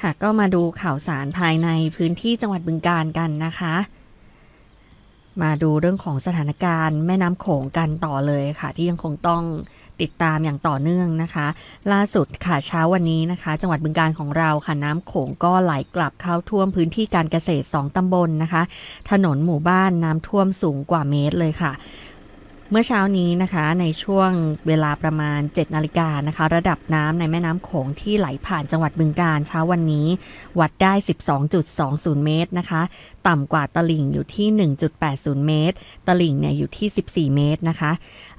ค่ะก็มาดูข่าวสารภายในพื้นที่จังหวัดบึงกาฬกันนะคะ มาดูเรื่องของสถานการณ์แม่น้ำโขงกันต่อเลยค่ะ ที่ยังคงต้องติดตามอย่างต่อเนื่องนะคะ ล่าสุดค่ะเช้าวันนี้นะคะ จังหวัดบึงกาฬของเราค่ะน้ำโขงก็ไหลกลับเข้าท่วมพื้นที่การเกษตร 2 ตำบลนะคะ ถนนหมู่บ้านน้ำท่วมสูงกว่าเมตรเลยค่ะ เมื่อเช้านี้นะคะในช่วงเวลาประมาณ 7 นาฬิกานะคะ ระดับน้ำในแม่น้ำโขงที่ไหลผ่านจังหวัดบึงกาฬเช้าวันนี้ วัดได้ 12.20 เมตรนะคะ ต่ำกว่าตลิ่งอยู่ที่ 1.80 เมตร ตลิ่งเนี่ยอยู่ที่ 14 เมตรนะคะ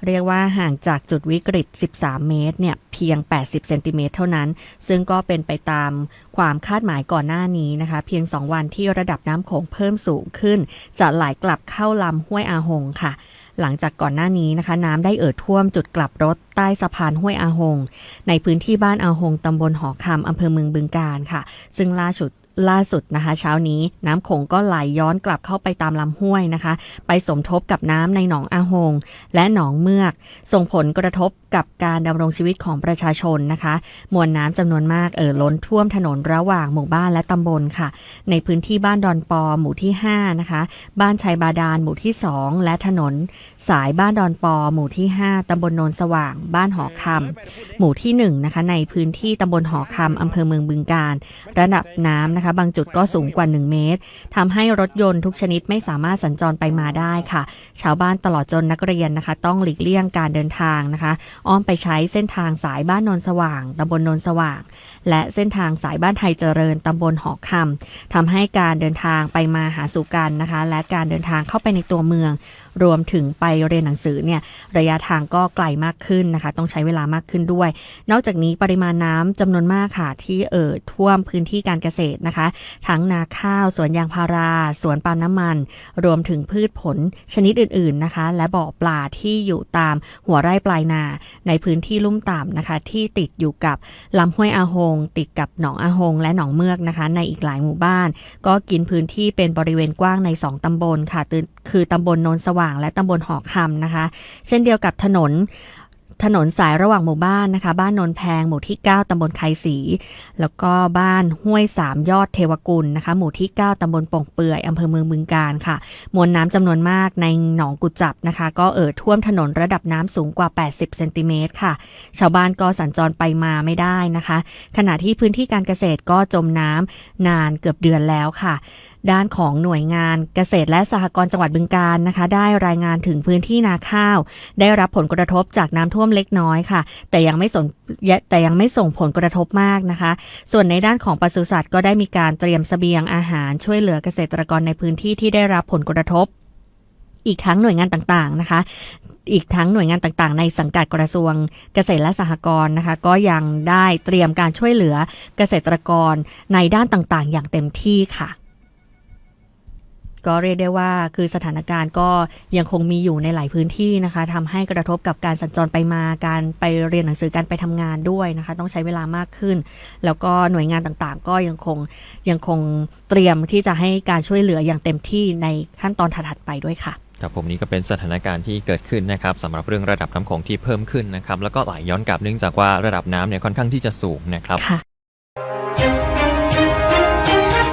เรียกว่าห่างจากจุดวิกฤต 13 เมตรเนี่ยเพียง 80 เซนติเมตรเท่านั้น ซึ่งก็เป็นไปตามความคาดหมายก่อนหน้านี้นะคะ เพียง 2 วันที่ระดับน้ำโขงเพิ่มสูงขึ้น จะไหลกลับเข้าลำห้วยอาหงค่ะ หลังจากก่อนหน้านี้นะคะ น้ำได้เอ่อท่วมจุดกลับรถใต้สะพานห้วยอาหง ในพื้นที่บ้านอาหงตำบลหอคำอำเภอเมืองบึงการค่ะ ซึ่งล่าสุด ล่าสุดนะคะ เช้านี้น้ำโขงก็ไหลย้อนกลับเข้าไปตามลำห้วยนะคะ ไปสมทบกับน้ำในหนองอาหง และหนองเมือก ส่งผลกระทบกับการดำรงชีวิตของประชาชนนะคะ มวลน้ำจำนวนมากเอ่อล้นท่วมถนนระหว่างหมู่บ้านและตำบลค่ะ ในพื้นที่บ้านดอนปอหมู่ที่ 5 นะคะ บ้านชัยบาดาลหมู่ที่ 2 และถนน สายบ้านดอนปอหมู่ที่ 5ตำบลโนนสว่าง บ้านหอคำหมู่ที่1นะคะในพื้นที่ตำบลหอคำอำเภอเมืองบึงกาฬระดับน้ำนะคะบางจุดก็สูงกว่า 1 เมตรทำให้รถยนต์ทุกชนิดไม่สามารถสัญจรไปมาได้ค่ะ ชาวบ้านตลอดจนนักเรียนนะคะ ต้องหลีกเลี่ยงการเดินทางนะคะ อ้อมไปใช้เส้นทางสายบ้านนนสว่างตำบลนนสว่าง และเส้นทางสายบ้านไทยเจริญตำบลหอคำทำให้การเดินทางไปมาหาสู่กันนะคะ และการเดินทางเข้าไปในตัวเมือง รวมถึงไปเรียนหนังสือเนี่ยระยะทางก็ไกลมากขึ้นนะคะ ต้องใช้เวลามากขึ้นด้วย นอกจากนี้ปริมาณน้ำจำนวนมากค่ะที่เอ่อท่วมพื้นที่การเกษตรนะคะ ทั้งนาข้าว สวนยางพารา สวนปาล์มน้ำมัน รวมถึงพืชผลชนิดอื่นๆนะคะ และบ่อปลาที่อยู่ตามหัวไร่ปลายนาในพื้นที่ลุ่มต่ำนะคะ ที่ติดอยู่กับลำห้วยอาหง ติดกับหนองอาหง และหนองเมือกนะคะ ในอีกหลายหมู่บ้าน ก็กินพื้นที่เป็นบริเวณกว้างใน 2 ตำบลค่ะ คือตำบลโนนสว่าง และตำบลหอคำนะคะ เช่นเดียวกับถนนถนนสายระหว่างหมู่บ้านนะคะ บ้านโนนแพงหมู่ที่ 9 ตำบลไคศรีแล้วก็บ้านห้วยสามยอดเทวกุลนะคะ หมู่ที่ 9 ตำบลโป่งเปื่อยอำเภอเมืองบึงการค่ะ มวลน้ำจำนวนมากในหนองกุจับนะคะ ก็เอ่อท่วมถนนระดับน้ำสูงกว่า 80 เซนติเมตรค่ะ ชาวบ้านก็สัญจรไปมาไม่ได้นะคะ ขณะที่พื้นที่การเกษตรก็จมน้ำนานเกือบเดือนแล้วค่ะ ด้านของหน่วยงานเกษตรและสหกรณ์จังหวัดบึงกาฬนะคะ ได้รายงานถึงพื้นที่นาข้าว ได้รับผลกระทบจากน้ำท่วมเล็กน้อยค่ะ แต่ยังไม่สนแต่ยังไม่ส่งผลกระทบมากนะคะ ส่วนในด้านของปศุสัตว์ก็ได้มีการเตรียมเสบียงอาหารช่วยเหลือเกษตรกรในพื้นที่ที่ได้รับผลกระทบ อีกทั้งหน่วยงานต่างๆนะคะอีกทั้งหน่วยงานต่างๆ ในสังกัดกระทรวงเกษตรและสหกรณ์นะคะ ก็ยังได้เตรียมการช่วยเหลือเกษตรกรในด้านต่างๆ อย่างเต็มที่ค่ะ ก็เรียกได้ว่าคือสถานการณ์ก็ยังคงมีอยู่ในหลายพื้นที่นะคะทำให้กระทบกับการสัญจรไปมาการไปเรียนหนังสือการไปทำงานด้วยนะคะ ต้องใช้เวลามากขึ้น แล้วก็หน่วยงานต่างๆ ก็ยังคงยังคงเตรียมที่จะให้การช่วยเหลืออย่างเต็มที่ในขั้นตอนถัดๆไปด้วยค่ะครับผมนี่ก็เป็นสถานการณ์ที่เกิดขึ้นนะครับสำหรับเรื่องระดับน้ำโขงที่เพิ่มขึ้นนะครับแล้วก็ไหลย้อนกลับเนื่องจากว่าระดับน้ำเนี่ยค่อนข้างที่จะสูงนะครับค่ะ